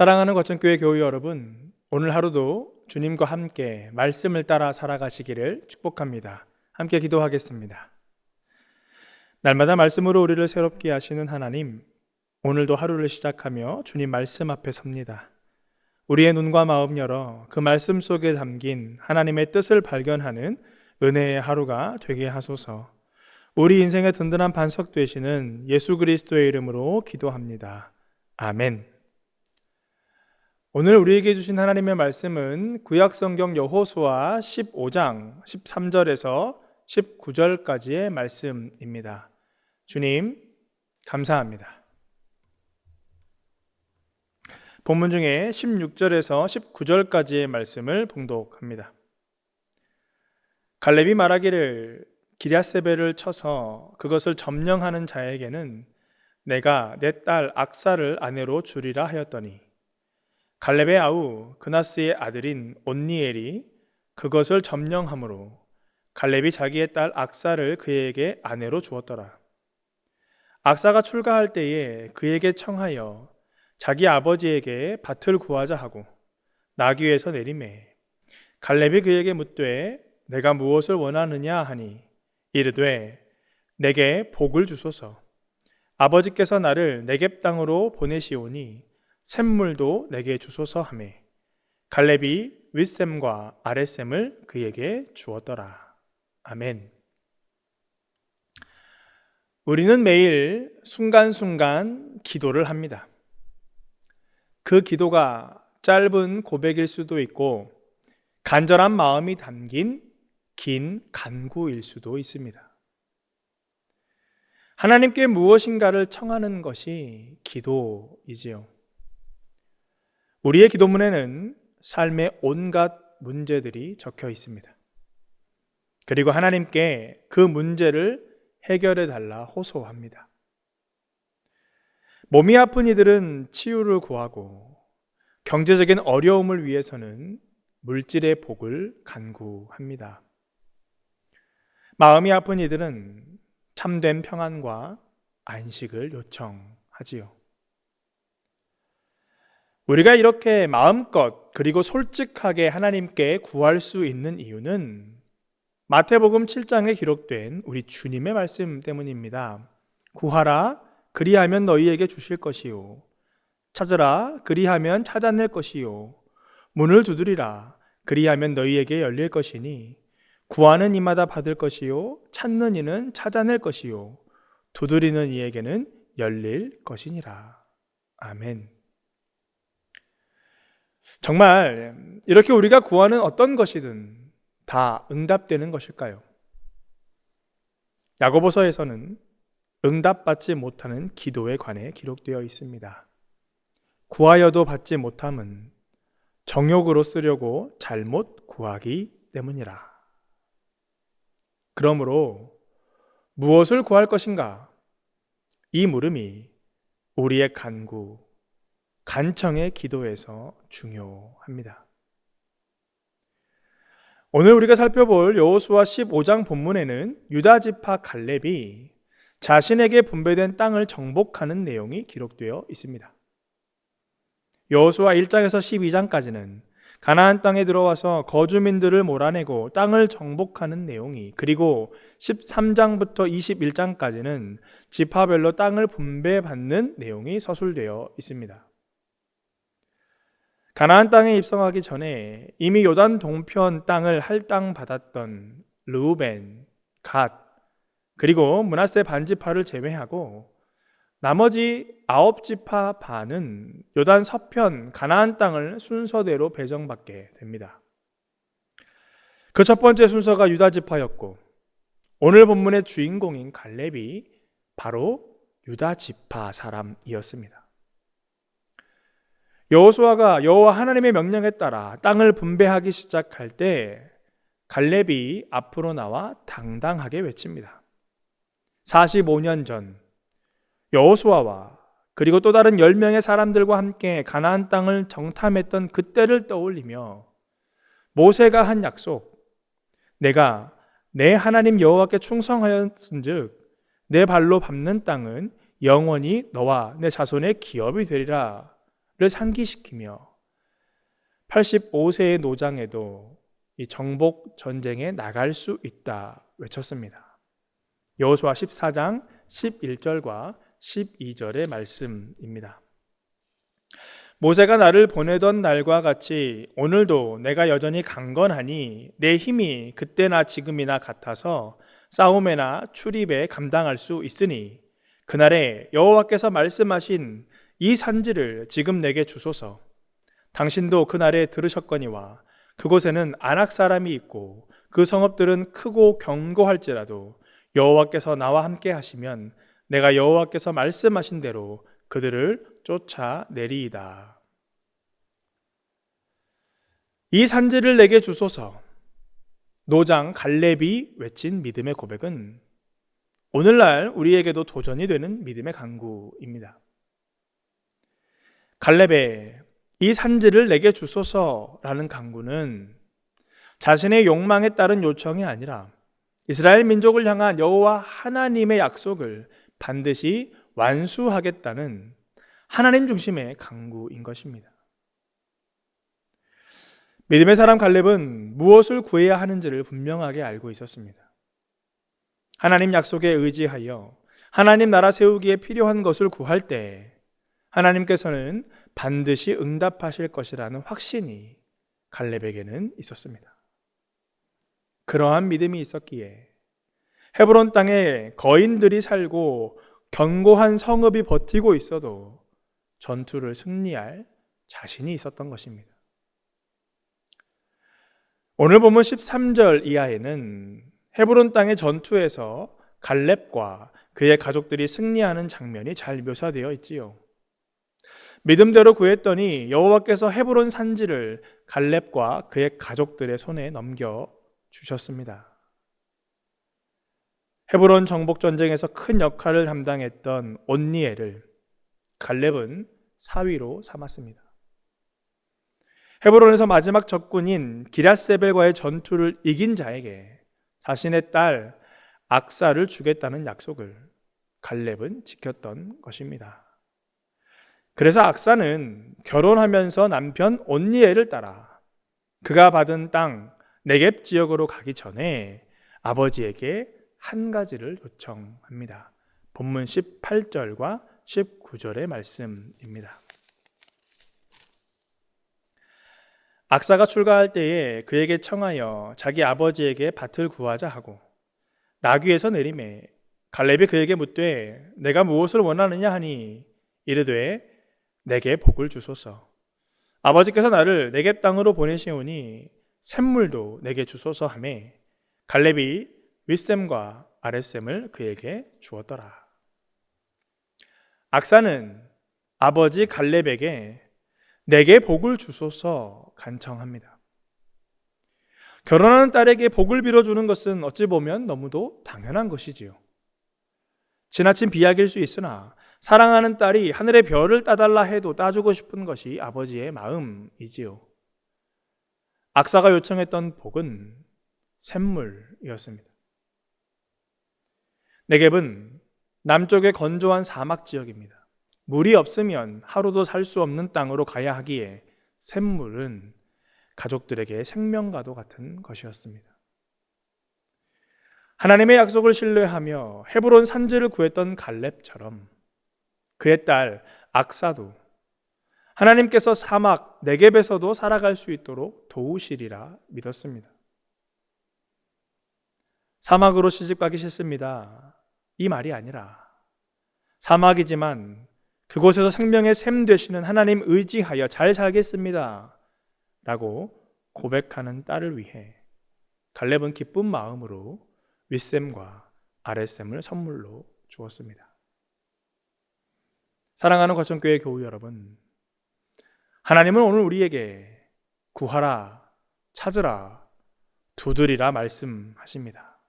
사랑하는 거천교회 교우 여러분, 오늘 하루도 주님과 함께 말씀을 따라 살아가시기를 축복합니다. 함께 기도하겠습니다. 날마다 말씀으로 우리를 새롭게 하시는 하나님, 오늘도 하루를 시작하며 주님 말씀 앞에 섭니다. 우리의 눈과 마음 열어 그 말씀 속에 담긴 하나님의 뜻을 발견하는 은혜의 하루가 되게 하소서. 우리 인생의 든든한 반석 되시는 예수 그리스도의 이름으로 기도합니다. 아멘. 오늘 우리에게 주신 하나님의 말씀은 구약 성경 여호수아 15장 13절에서 19절까지의 말씀입니다. 주님 감사합니다. 본문 중에 16절에서 19절까지의 말씀을 봉독합니다. 갈렙이 말하기를 기랴세벨을 쳐서 그것을 점령하는 자에게는 내가 내 딸 악사를 아내로 주리라 하였더니 갈렙의 아우 그나스의 아들인 온니엘이 그것을 점령함으로 갈렙이 자기의 딸 악사를 그에게 아내로 주었더라. 악사가 출가할 때에 그에게 청하여 자기 아버지에게 밭을 구하자 하고 나귀에서 내림에 갈렙이 그에게 묻되 내가 무엇을 원하느냐 하니 이르되 내게 복을 주소서 아버지께서 나를 내겝 땅으로 보내시오니 샘물도 내게 주소서 하매 갈렙이 윗샘과 아랫샘을 그에게 주었더라 아멘 우리는 매일 순간순간 기도를 합니다. 그 기도가 짧은 고백일 수도 있고 간절한 마음이 담긴 긴 간구일 수도 있습니다. 하나님께 무엇인가를 청하는 것이 기도이지요. 우리의 기도문에는 삶의 온갖 문제들이 적혀 있습니다. 그리고 하나님께 그 문제를 해결해 달라 호소합니다. 몸이 아픈 이들은 치유를 구하고 경제적인 어려움을 위해서는 물질의 복을 간구합니다. 마음이 아픈 이들은 참된 평안과 안식을 요청하지요. 우리가 이렇게 마음껏 그리고 솔직하게 하나님께 구할 수 있는 이유는 마태복음 7장에 기록된 우리 주님의 말씀 때문입니다. 구하라 그리하면 너희에게 주실 것이요 찾으라 그리하면 찾아낼 것이요 문을 두드리라 그리하면 너희에게 열릴 것이니 구하는 이마다 받을 것이요 찾는 이는 찾아낼 것이요 두드리는 이에게는 열릴 것이니라. 아멘. 정말 이렇게 우리가 구하는 어떤 것이든 다 응답되는 것일까요? 야고보서에서는 응답받지 못하는 기도에 관해 기록되어 있습니다. 구하여도 받지 못함은 정욕으로 쓰려고 잘못 구하기 때문이라. 그러므로 무엇을 구할 것인가? 이 물음이 우리의 간구, 간청의 기도에서 중요합니다. 오늘 우리가 살펴볼 여호수아 15장 본문에는 유다 지파 갈렙이 자신에게 분배된 땅을 정복하는 내용이 기록되어 있습니다. 여호수아 1장에서 12장까지는 가나안 땅에 들어와서 거주민들을 몰아내고 땅을 정복하는 내용이 그리고 13장부터 21장까지는 지파별로 땅을 분배받는 내용이 서술되어 있습니다. 가나안 땅에 입성하기 전에 이미 요단 동편 땅을 할당 받았던 르우벤, 갓, 그리고 문하세 반지파를 제외하고 나머지 아홉 지파 반은 요단 서편 가나안 땅을 순서대로 배정받게 됩니다. 그 첫 번째 순서가 유다 지파였고 오늘 본문의 주인공인 갈렙이 바로 유다 지파 사람이었습니다. 여호수아가 여호와 하나님의 명령에 따라 땅을 분배하기 시작할 때 갈렙이 앞으로 나와 당당하게 외칩니다. 45년 전 여호수아와 그리고 또 다른 10명의 사람들과 함께 가나안 땅을 정탐했던 그때를 떠올리며 모세가 한 약속 내가 내 하나님 여호와께 충성하였은즉 내 발로 밟는 땅은 영원히 너와 내 자손의 기업이 되리라 상기시키며 85세의 노장에도 이 정복 전쟁에 나갈 수 있다 외쳤습니다. 여호수아 14장 11절과 12절의 말씀입니다. 모세가 나를 보내던 날과 같이 오늘도 내가 여전히 강건하니 내 힘이 그때나 지금이나 같아서 싸움에나 출입에 감당할 수 있으니 그날에 여호와께서 말씀하신 이 산지를 지금 내게 주소서 당신도 그날에 들으셨거니와 그곳에는 안악 사람이 있고 그 성읍들은 크고 견고할지라도 여호와께서 나와 함께 하시면 내가 여호와께서 말씀하신 대로 그들을 쫓아내리이다. 이 산지를 내게 주소서. 노장 갈렙이 외친 믿음의 고백은 오늘날 우리에게도 도전이 되는 믿음의 강구입니다. 갈렙의 이 산지를 내게 주소서라는 강구는 자신의 욕망에 따른 요청이 아니라 이스라엘 민족을 향한 여호와 하나님의 약속을 반드시 완수하겠다는 하나님 중심의 강구인 것입니다. 믿음의 사람 갈렙은 무엇을 구해야 하는지를 분명하게 알고 있었습니다. 하나님 약속에 의지하여 하나님 나라 세우기에 필요한 것을 구할 때 하나님께서는 반드시 응답하실 것이라는 확신이 갈렙에게는 있었습니다. 그러한 믿음이 있었기에 헤브론 땅에 거인들이 살고 견고한 성읍이 버티고 있어도 전투를 승리할 자신이 있었던 것입니다. 오늘 보면 13절 이하에는 헤브론 땅의 전투에서 갈렙과 그의 가족들이 승리하는 장면이 잘 묘사되어 있지요. 믿음대로 구했더니 여호와께서 헤브론 산지를 갈렙과 그의 가족들의 손에 넘겨 주셨습니다. 헤브론 정복 전쟁에서 큰 역할을 담당했던 온니엘을 갈렙은 사위로 삼았습니다. 헤브론에서 마지막 적군인 기라세벨과의 전투를 이긴 자에게 자신의 딸 악사를 주겠다는 약속을 갈렙은 지켰던 것입니다. 그래서 악사는 결혼하면서 남편 온니엘을 따라 그가 받은 땅 네겝 지역으로 가기 전에 아버지에게 한 가지를 요청합니다. 본문 18절과 19절의 말씀입니다. 악사가 출가할 때에 그에게 청하여 자기 아버지에게 밭을 구하자 하고 나귀에서 내림에 갈렙이 그에게 묻되 내가 무엇을 원하느냐 하니 이르되 내게 복을 주소서. 아버지께서 나를 내게 땅으로 보내시오니 샘물도 내게 주소서 하매 갈렙이 윗샘과 아랫샘을 그에게 주었더라. 악사는 아버지 갈렙에게 내게 복을 주소서 간청합니다. 결혼하는 딸에게 복을 빌어주는 것은 어찌 보면 너무도 당연한 것이지요. 지나친 비약일 수 있으나 사랑하는 딸이 하늘의 별을 따달라 해도 따주고 싶은 것이 아버지의 마음이지요. 악사가 요청했던 복은 샘물이었습니다. 네겝은 남쪽의 건조한 사막 지역입니다. 물이 없으면 하루도 살 수 없는 땅으로 가야 하기에 샘물은 가족들에게 생명과도 같은 것이었습니다. 하나님의 약속을 신뢰하며 헤브론 산지를 구했던 갈렙처럼 그의 딸 악사도 하나님께서 사막 네겝에서도 살아갈 수 있도록 도우시리라 믿었습니다. 사막으로 시집가기 싫습니다. 이 말이 아니라 사막이지만 그곳에서 생명의 샘 되시는 하나님 의지하여 잘 살겠습니다. 라고 고백하는 딸을 위해 갈렙은 기쁜 마음으로 윗샘과 아랫샘을 선물로 주었습니다. 사랑하는 거천교회 교우 여러분, 하나님은 오늘 우리에게 구하라, 찾으라, 두드리라 말씀하십니다.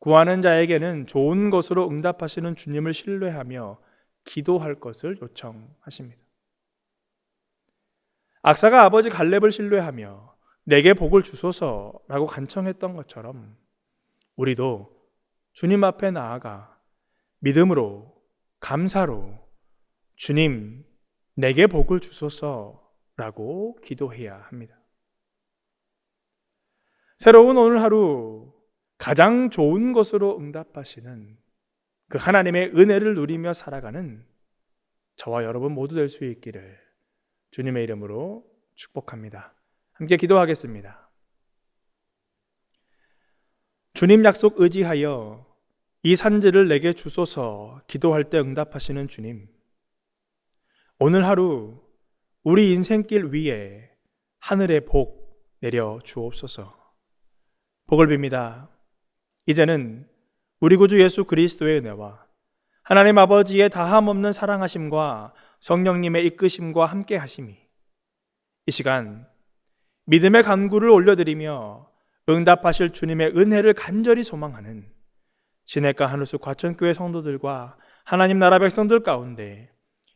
구하는 자에게는 좋은 것으로 응답하시는 주님을 신뢰하며 기도할 것을 요청하십니다. 악사가 아버지 갈렙을 신뢰하며 내게 복을 주소서라고 간청했던 것처럼 우리도 주님 앞에 나아가 믿음으로 감사로 주님, 내게 복을 주소서라고 기도해야 합니다. 새로운 오늘 하루 가장 좋은 것으로 응답하시는 그 하나님의 은혜를 누리며 살아가는 저와 여러분 모두 될 수 있기를 주님의 이름으로 축복합니다. 함께 기도하겠습니다. 주님 약속 의지하여 이 산지를 내게 주소서 기도할 때 응답하시는 주님. 오늘 하루 우리 인생길 위에 하늘의 복 내려 주옵소서. 복을 빕니다. 이제는 우리 구주 예수 그리스도의 은혜와 하나님 아버지의 다함 없는 사랑하심과 성령님의 이끄심과 함께 하심이 이 시간 믿음의 간구를 올려드리며 응답하실 주님의 은혜를 간절히 소망하는 시내가 하늘수 과천교회 성도들과 하나님 나라 백성들 가운데